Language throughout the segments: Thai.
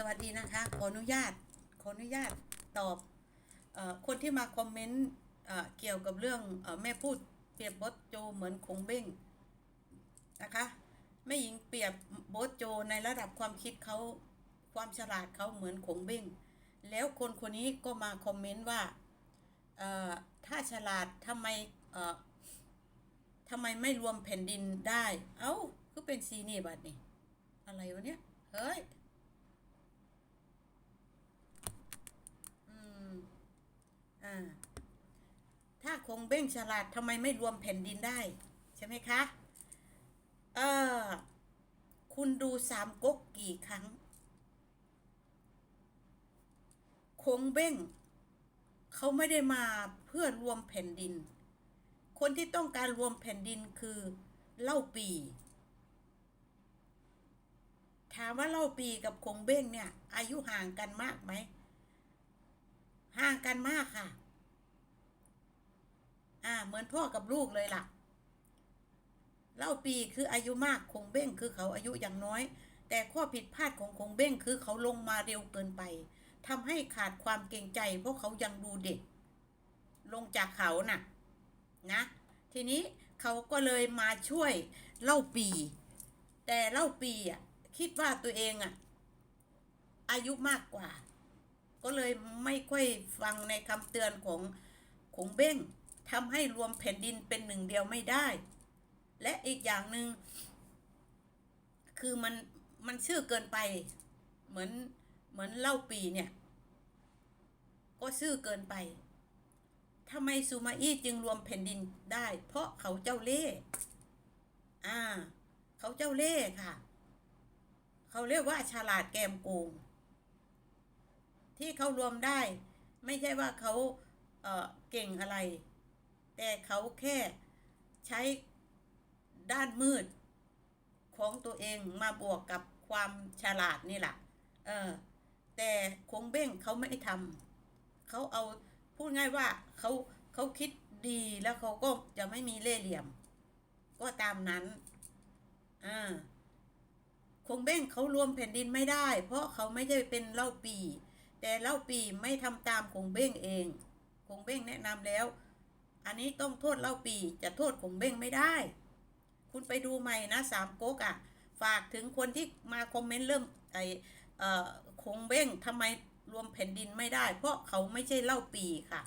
สวัสดีนะคะ ขออนุญาต ขออนุญาตตอบอคนที่มาคอมเมนต์เกี่ยวกับเรื่องอแม่พูดเปรียบบอสโจเหมือนคงเบ้งนะคะแม่หญิงเปรียบบอสโจในระดับความคิดเขาความฉลาดเขาเหมือนคงเบ้งแล้วคนคนนี้ก็มาคอมเมนต์ว่าถ้าฉลาดทำไมทำไมไม่รวมแผ่นดินได้ เอ้าก็เป็นซีนี่บัดนี่อะไรวะเนี่ยเฮ้ย อืม อ่า คงเบ้งฉลาดทำไมไม่รวมแผ่นดินได้ ใช่ไหมคะ เออคุณดูสามก๊กกี่ครั้ง คงเบ้ง เขาไม่ได้มาเพื่อรวมแผ่นดิน คนที่ต้องการรวมแผ่นดินคือเล่าปี ถามว่าเล่าปีกับคงเบ้งเนี่ย อายุห่างกันมากไหม ห่างกันมากค่ะ อ่า เหมือนพ่อกับลูกเลยล่ะ เล่าปีคืออายุมากคงเบ้งคือเขาอายุอย่างน้อย แต่ข้อผิดพลาดของคงเบ้งคือเขาลงมาเร็วเกินไปทำให้ขาดความเกรงใจ เพราะเขายังดูเด็ก ลงจากเขาน่ะ นะ ทีนี้เขาก็เลยมาช่วยเล่าปี แต่เล่าปีอะ คิดว่าตัวเองอะ อายุมากกว่า ก็เลยไม่ค่อยฟังในคำเตือนของขงเบ้ง ทำให้รวมแผ่นดินเป็นหนึ่งเดียวไม่ได้ และอีกอย่างหนึ่งคือมันมันชื่อเกินไป เหมือนเหมือนเล่าปีเนี่ย ก็ชื่อเกินไปทำไมซูมาอี้จึงรวมแผ่นดินได้ เพราะเขาเจ้าเล่ห์อ่า เขาเจ้าเล่ห์ค่ะ เขาเรียกว่าฉลาดแกมโกง ที่เขารวมได้ ไม่ใช่ว่าเขาเออเก่งอะไร แต่เขาแค่ใช้ด้านมืดของตัวเองมาบวกกับความฉลาดนี่แหละเออ แต่คงเบ้งเขาไม่ทำเขาเอาพูดง่ายว่าเขาเขาคิดดีแล้วเขาก็จะไม่มีเล่ห์เหลี่ยม ก็ตามนั้นอ่าคงเบ้งเขารวมแผ่นดินไม่ได้ เพราะเขาไม่ใช่เป็นเล่าปี แต่เล่าปีไม่ทำตามคงเบ้งเอง คงเบ้งแนะนำแล้ว อันนี้ต้องโทษเล่าปีจะโทษคงเบ้งไม่ได้ คุณไปดูใหม่นะสามก๊กอะ่ะ ฝากถึงคนที่มาคอมเมนต์เริ่มไอเอ่อคงเบ้งทำไมรวมแผ่นดินไม่ได้ เพราะเขาไม่ใช่เล่าปีค่ะ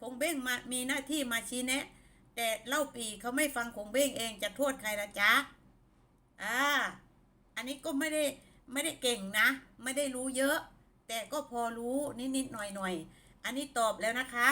คงเบ้งมามีหน้าที่มาชี้แนะ แต่เล่าปีเขาไม่ฟังคงเบ้งเองจะโทษใครละจ๊ะอ่าอันนี้ก็ไม่ได้ไม่ได้เก่งนะ ไม่ได้รู้เยอะ แต่ก็พอรู้นิดๆหน่อยๆอันนี้ตอบแล้วนะคะ